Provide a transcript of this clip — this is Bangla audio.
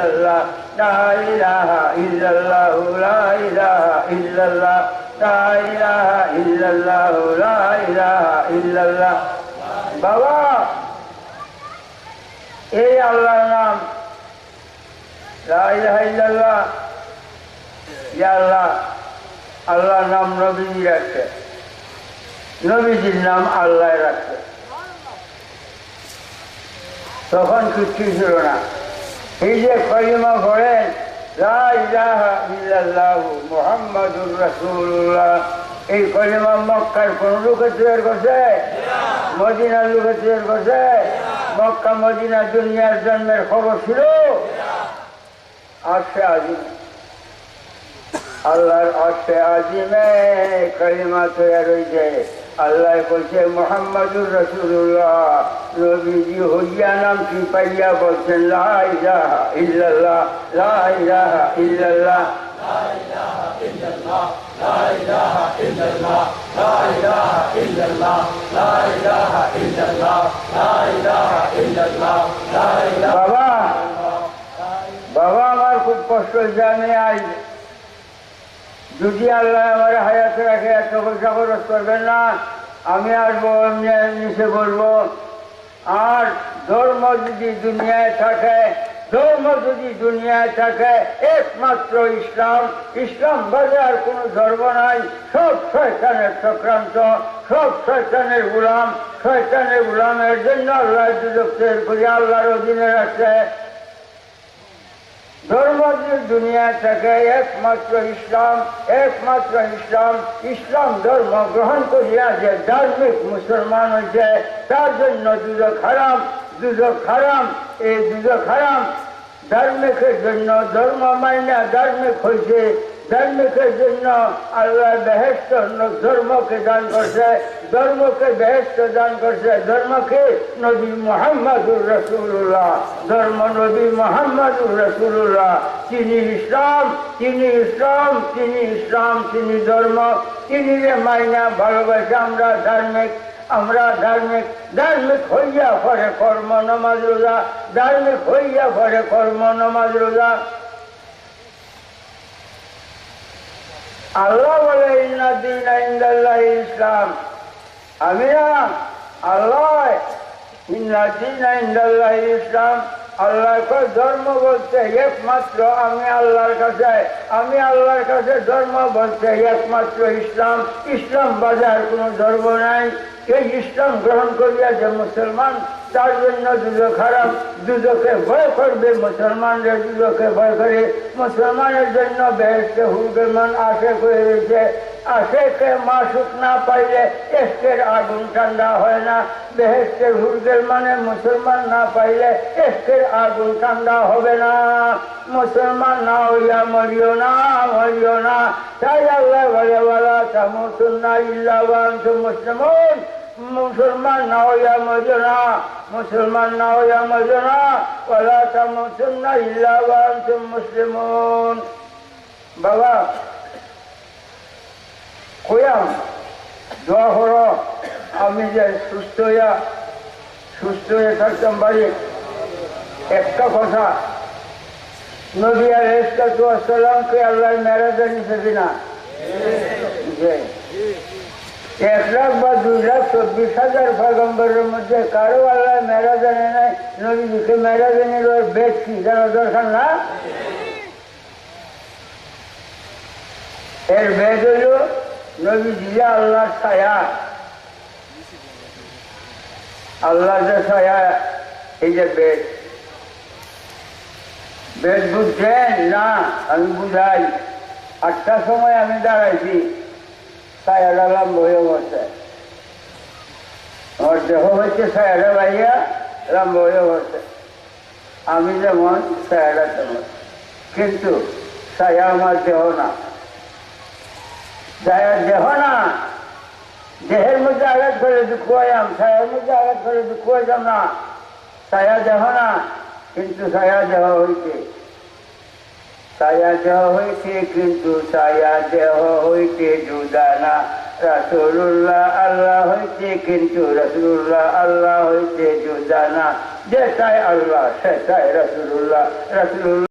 ইল্লাল্লাহ লা ইলাহা ইল্লাল্লাহ লা ইলাহা ইল্লাল্লাহ লা ইলাহা ইল্লাল্লাহ লা ইলাহা ইল্লাল্লাহ বাবা এই আল্লাহর নাম লা ইলাহা ইল্লাল্লাহ ইয়া আল্লাহ আল্লাহর নাম নবীজি রাখছে নবীজির নাম আল্লাহ রাখছে তখন কিচ্ছু ছিল না এই যে কলিমা পড়েন ইলাহা ইল্লাল্লাহু এই কলিমা মক্কার কোন লোকে তৈরি করছে? মদিনার লোকে তৈরি করছে? মক্কা, মদিনা দুনিয়ার জন্মের খবর ছিল? আসে আজিম। আল্লাহর আসে আজিমে কলিমা তৈরি রয়েছে আল্লাহ বলছে, মোহাম্মদুর রসুল্লাহ হইয়া পাইয়া বলছেন? বাবা বাবা আমার খুব কষ্ট হয়েছে আমি আজ। যদি আল্লাহ আমার হায়াত রাখে, এত পয়সা খরচ করবেন না। আমি আসব নিচে বলব আর ধর্ম যদি দুনিয়ায় থাকে, ধর্ম যদি দুনিয়ায় থাকে, একমাত্র ইসলাম। ইসলাম বাদে আর কোনো ধর্ম নাই। সব শয়তানের চক্রান্ত, সব শয়তানের গুলাম। শয়তানের গুলামের জন্য আল্লাহ দুজক করি আল্লাহর অধীনে রাখছে ধর্ম যে দুনিয়া থেকে একমাত্র ইসলাম একমাত্র ইসলাম ইসলাম ধর্ম গ্রহণ করিয়া যে ধার্মিক মুসলমান হয়েছে তার জন্য দুজক হারাম দুজক হারাম, এই দুজক হারাম। ধার্মিকের জন্য ধর্ম মাইনা ধার্মিক হয়েছে ধার্মিকের জন্য আল্লাহ বেহেস্ত ধর্মকে দান করছে ধর্মকে বেহেস্ত দান করছে ধর্মকে নবী মোহাম্মদুর রসুল্লাহ ধর্ম নবী মোহাম্মদুর রসুল্লাহ তিনি ইসলাম তিনি ইসলাম তিনি ইসলাম তিনি ধর্ম তিনি রে মাইনা ভালোবাসে আমরা ধার্মিক আমরা ধার্মিক। ধার্মিক হইয়া পরে কর্ম, নমাজ রোজা। ধার্মিক হইয়া পরে কর্ম, নমাজ রোজা। আল্লাহ বলে ইসলাম। আমি ধর্ম বলতে একমাত্র আমি আল্লাহর কাছে, আমি আল্লাহর কাছে ধর্ম বলতে একমাত্র ইসলাম। ইসলাম বাজার কোনো ধর্ম নাই। এই ইসলাম গ্রহণ করিয়া যে মুসলমান। তার জন্য দুজো খারাপ, দুজোকে ভয় করবে মুসলমানরা দুজোকে ভয় করে মুসলমানের জন্য বেহেস্তে হুলগেমান আশে করে রয়েছে। আশেকে মাসুক না পাইলে এসকের আগুন ঠান্ডা হয় না। বেহেস্তের হুলগের মানে মুসলমান না পাইলে এসকের আগুন ঠান্ডা হবে না। মুসলমান না হইয়া মরিও না মরিও না। তাই আল্লাহ বলে বলা তামুসুন্না ইল্লা মুসলমান। মুসলমান না হইয়া মজো না মুসলমান না হইয়া মজো না। ওলা তামুসুন্না ইল্লা মুসলিমুন। বাবা কইয়াম দোয়া করো আমি যে সুস্থ হইয়া সুস্থ হয়ে থাকতাম বাড়ি। একটা কথা নবী আলাইসালামকে আল্লাহ মেরাজে নিতেছি না? যে এক লাখ বা দুই লাখ চব্বিশ হাজার পয়গম্বরের মধ্যে কারও আল্লাহ মেরাজে নেয় নাই, নবীজিকে মেরাজে নিল বেশ কি জানো দরকার না? এর বেদ হইল নবী জিয়া আল্লাহ ছায়া। আল্লাহ যে ছায়া, এই যে বেদ। বেদ বুঝছেন? না, আমি বুঝাই। আটটার সময় আমি দাঁড়াইছি। ছায়াটা লাম্ব হয়ে বসে। আমার দেহ হচ্ছে ছায়াটা বাইয়া লাম্ব হয়ে বসে। আমি যেমন ছায়াটা তেমন। কিন্তু ছায়া আমার দেহ না। ছায়া দেহ না। দেহের মধ্যে আঘাত করে দুঃখ হইয়াম ছায়ার মধ্যে আঘাত করে দুঃখ হইতাম না। ছায়া দেহ না, কিন্তু ছায়া দেহ হইতে ছায়া দেহ হইতে কিন্তু ছায়া দেহ হইতে জুদা না। রাসুল্লাহ আল্লাহ হইতে কিন্তু রসুল্লাহ আল্লাহ হইতে জুদা যে চাই আল্লাহ সে চাই রসুল্লাহ রসুল্লাহ